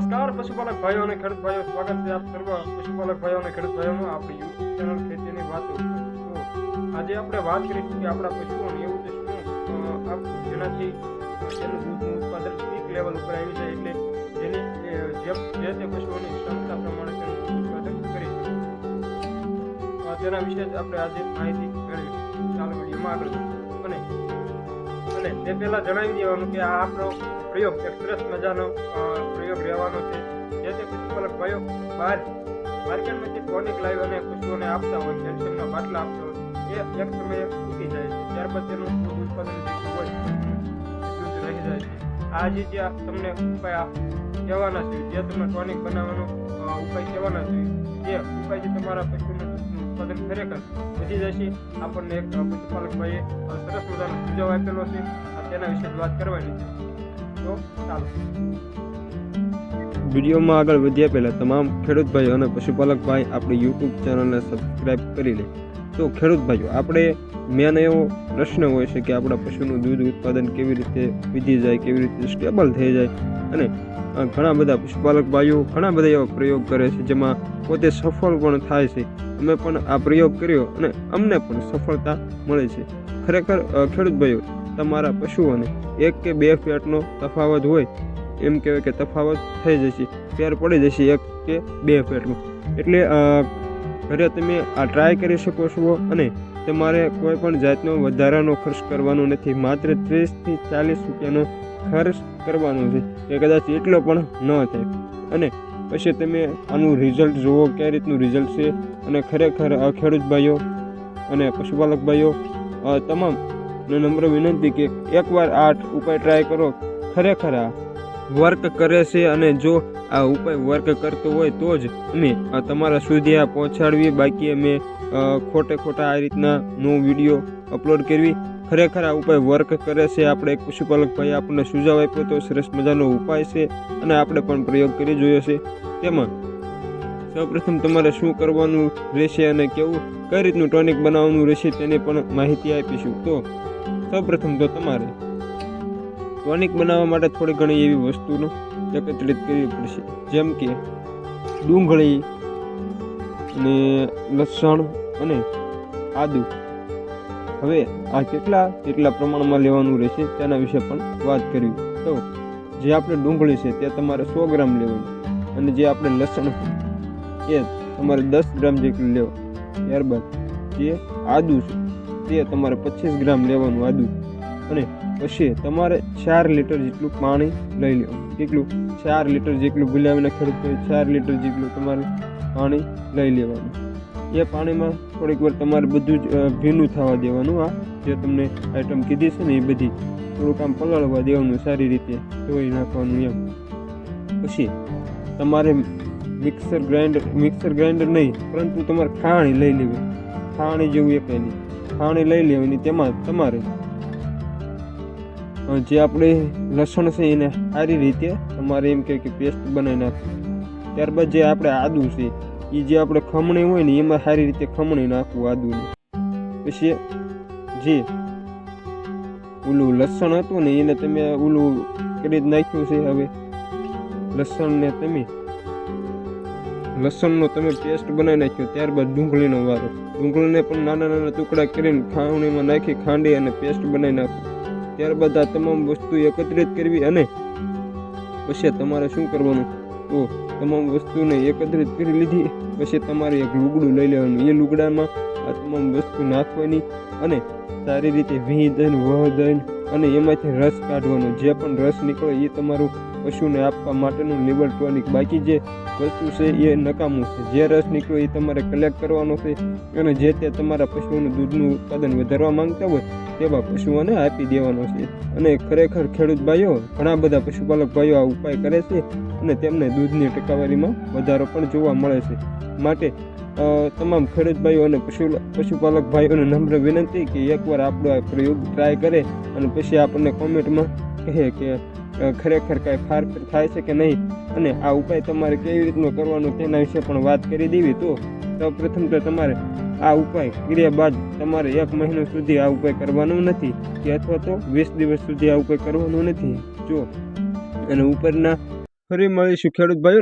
નમસ્કાર, પશુપાલક ભાઈઓ અને ખેડૂત ભાઈઓ, સ્વાગત છે આપ સર્વ પશુપાલક ભાઈઓ અને ખેડૂત ભાઈઓનું આપણી યુટ્યુબ ચેનલ ખેતીની વાતો આજે આપણે વાત કરીશું કે આપણા પશુઓને એવું છે શું જેનાથી તેનું દૂધનું ઉત્પાદન પીક લેવલ ઉપર આવી જાય એટલે જેની જે જે તે પશુઓની ક્ષમતા પ્રમાણે તેનું ઉત્પાદન કરી શકે. તેના વિશે જ આપણે આજે માહિતી મેળવી ચાલુ, વિડીયોમાં આગળ અને અને તે પહેલાં જણાવી દેવાનું કે આ આપણો પ્રયોગ એક સરસ મજાનો પ્રયોગ રહેવાનો છે. જે તે પશુપાલક ભાઈઓ બહાર માર્કેટમાંથી ટોનિક લાવી અને પશુઓને આપતા હોય કેલ્શિયમના બાટલા આપતા હોય, એ એક સમયે તૂટી જાય છે. ત્યારબાદ તેનું દૂધ ઉત્પાદન જે હોય રહી જાય છે. આ જે જે તમને ઉપાય કહેવાના છે, જે તમે ટોનિક બનાવવાનો ઉપાય કહેવાના છે જે ઉપાય જે તમારા પશુનું ઉત્પાદન ખરેખર વધી જશે. આપણને એક પશુપાલક ભાઈએ સરસ મજાનો સુઝાવ આપેલો છે. તેના વિશે વાત કરવાની છે. તો ચાલો. વિડીયોમાં આગળ વધ્યા પહેલાં તમામ ખેડૂત ભાઈઓ અને પશુપાલક ભાઈ આપણી યુટ્યુબ ચેનલને સબસ્ક્રાઈબ કરી લે. તો ખેડૂત ભાઈઓ, આપણે મેન એવો પ્રશ્ન હોય છે કે આપણા પશુનું દૂધ ઉત્પાદન કેવી રીતે વધી જાય, કેવી રીતે સ્ટેબલ થઈ જાય અને ઘણા બધા પશુપાલક ભાઈઓ ઘણા બધા એવા પ્રયોગ કરે છે જેમાં પોતે સફળ પણ થાય છે. અમે પણ આ પ્રયોગ કર્યો અને અમને પણ સફળતા મળે છે. ખરેખર ખેડૂત ભાઈઓ તમારા પશુઓને. એક કે બે ફેટનો તફાવત હોય, એમ કહેવાય કે તફાવત થઈ જશે, ફેર પડી જશે એક કે બે ફેટનો. એટલે ઘરે તમે આ ટ્રાય કરી શકો છો અને તમારે કોઈ પણ જાતનો વધારાનો ખર્ચ કરવાનો નથી. માત્ર ત્રીસથી ચાલીસ રૂપિયાનો ખર્ચ કરવાનો છે, કે કદાચ એટલો પણ ન થાય. અને પછી તમે આનું રિઝલ્ટ જુઓ, કઈ રીતનું રિઝલ્ટ છે અને ખરેખર ખેડૂત ભાઈઓ અને પશુપાલક ભાઈઓ તમામ નમ્ર વિનંતી કે એકવાર આ ઉપાય ટ્રાય કરો. ખરેખર આ વર્ક કરે છે અને જો આ ઉપાય વર્ક કરતો હોય તો જ અમે તમારા સુધી આ પહોંચાડવી. બાકી અમે ખોટે ખોટા આ રીતના નો વીડિયો અપલોડ કરવી. ખરેખર આ ઉપાય વર્ક કરે છે. આપણે એક પશુપાલકભાઈ આપણને સુઝાવ આપ્યો તો સરસ મજાનો ઉપાય છે અને આપણે પણ પ્રયોગ કરી જોયો છે. તેમાં સૌપ્રથમ તમારે શું કરવાનું રહેશે અને કેવું, કઈ રીતનું ટોનિક બનાવવાનું રહેશે તેની પણ માહિતી આપીશું. તો, સૌપ્રથમ તો તમારે ટોનિક બનાવવા માટે થોડી ઘણી એવી વસ્તુનો એકત્રિત કરવી પડશે. જેમ કે ડુંગળી અને લસણ અને આદુ. હવે આ કેટલા કેટલા પ્રમાણમાં લેવાનું રહેશે તેના વિશે પણ વાત કરવી. તો, જે આપણે ડુંગળી છે તે તમારે સો ગ્રામ લેવાની. અને જે આપણે લસણ એ તમારે દસ ગ્રામ જેટલું લેવો. ત્યારબાદ જે આદુ છે, તે તમારે પચીસ ગ્રામ લેવાનું આદુ. અને પછી તમારે ચાર લીટર જેટલું પાણી લઈ લેવું કેટલું? ચાર લીટર જેટલું ભૂલાવીને ખેડૂત ચાર લીટર જેટલું તમારે પાણી લઈ લેવાનું. એ પાણીમાં થોડીક વાર તમારે બધું જ ભીનું થવા દેવાનું. આ જે તમને આઈટમ કીધી છે ને, એ બધી થોડુંક આમ પલાળવા દેવાનું સારી રીતે, ધોઈ નાખવાનું એમ. પછી તમારે મિક્સર ગ્રાઇન્ડર મિક્સર ગ્રાઇન્ડર નહીં, પરંતુ તમારે ખાણી લઈ લેવી. ખાણી જેવું એક નહીં ખાણી લઈ લેવાની તેમાં તમારે જે આપણે લસણ છે એને સારી રીતે તમારે એમ કે પેસ્ટ બનાવી નાખવી. ત્યારબાદ જે આપણે આદુ છે એ જે આપણે ખમણી હોય ને એમાં સારી રીતે ખમણી નાખવું આદુને. પછી જે ઓલું લસણ હતું ને એને તમે ઓલું કરી નાખ્યું છે હવે. લસણને તમે લસણનો તમે પેસ્ટ બનાવી નાખ્યો, ત્યારબાદ ડુંગળીનો વારો. ડુંગળીને પણ નાના નાના ટુકડા કરીને ખાવણીમાં નાખી, ખાંડી અને પેસ્ટ બનાવી નાખો. ત્યારબાદ આ તમામ વસ્તુ એકત્રિત કરવી અને પછી તમારે શું કરવાનું? તો તમામ વસ્તુને એકત્રિત કરી લીધી, પછી તમારે એક લુગડું લઈ લેવાનું. એ લુગડામાં આ તમામ વસ્તુ નાખવાની અને સારી રીતે વી દઈને વહ દઈને અને એમાંથી રસ કાઢવાનો. જે પણ રસ નીકળે એ તમારું પશુને આપવા માટેનું લેવલ ટોનિક બાકી જે વસ્તુ છે એ નકામું છે. જે રસ નીકળ્યો એ તમારે કલેક્ટ કરવાનો છે અને જે તે તમારા પશુઓનું દૂધનું ઉત્પાદન વધારવા માંગતા હોય તેવા પશુઓને આપી દેવાનો છે. અને ખરેખર ખેડૂત ભાઈઓ, ઘણા બધા પશુપાલક ભાઈઓ આ ઉપાય કરે છે અને તેમને દૂધની ટકાવારીમાં વધારો પણ જોવા મળે છે. માટે તમામ ખેડૂત ભાઈઓ અને પશુ, પશુપાલક ભાઈઓને નમ્ર વિનંતી કે એકવાર આપણો આ પ્રયોગ ટ્રાય કરે અને પછી આપણને કોમેન્ટમાં કહે કે ખરેખર કાંઈ ફારફેર થાય છે કે નહીં? અને આ ઉપાય તમારે કેવી રીતનો કરવાનો તેના વિશે પણ વાત કરી દેવી તો? સૌપ્રથમ તો તમારે આ ઉપાય કર્યા બાદ તમારે એક મહિનો સુધી આ ઉપાય કરવાનો નથી કે અથવા તો વીસ દિવસ સુધી આ ઉપાય કરવાનો નથી. જો, અને ઉપરના ફરી મળીશું ખેડૂત ભાઈઓ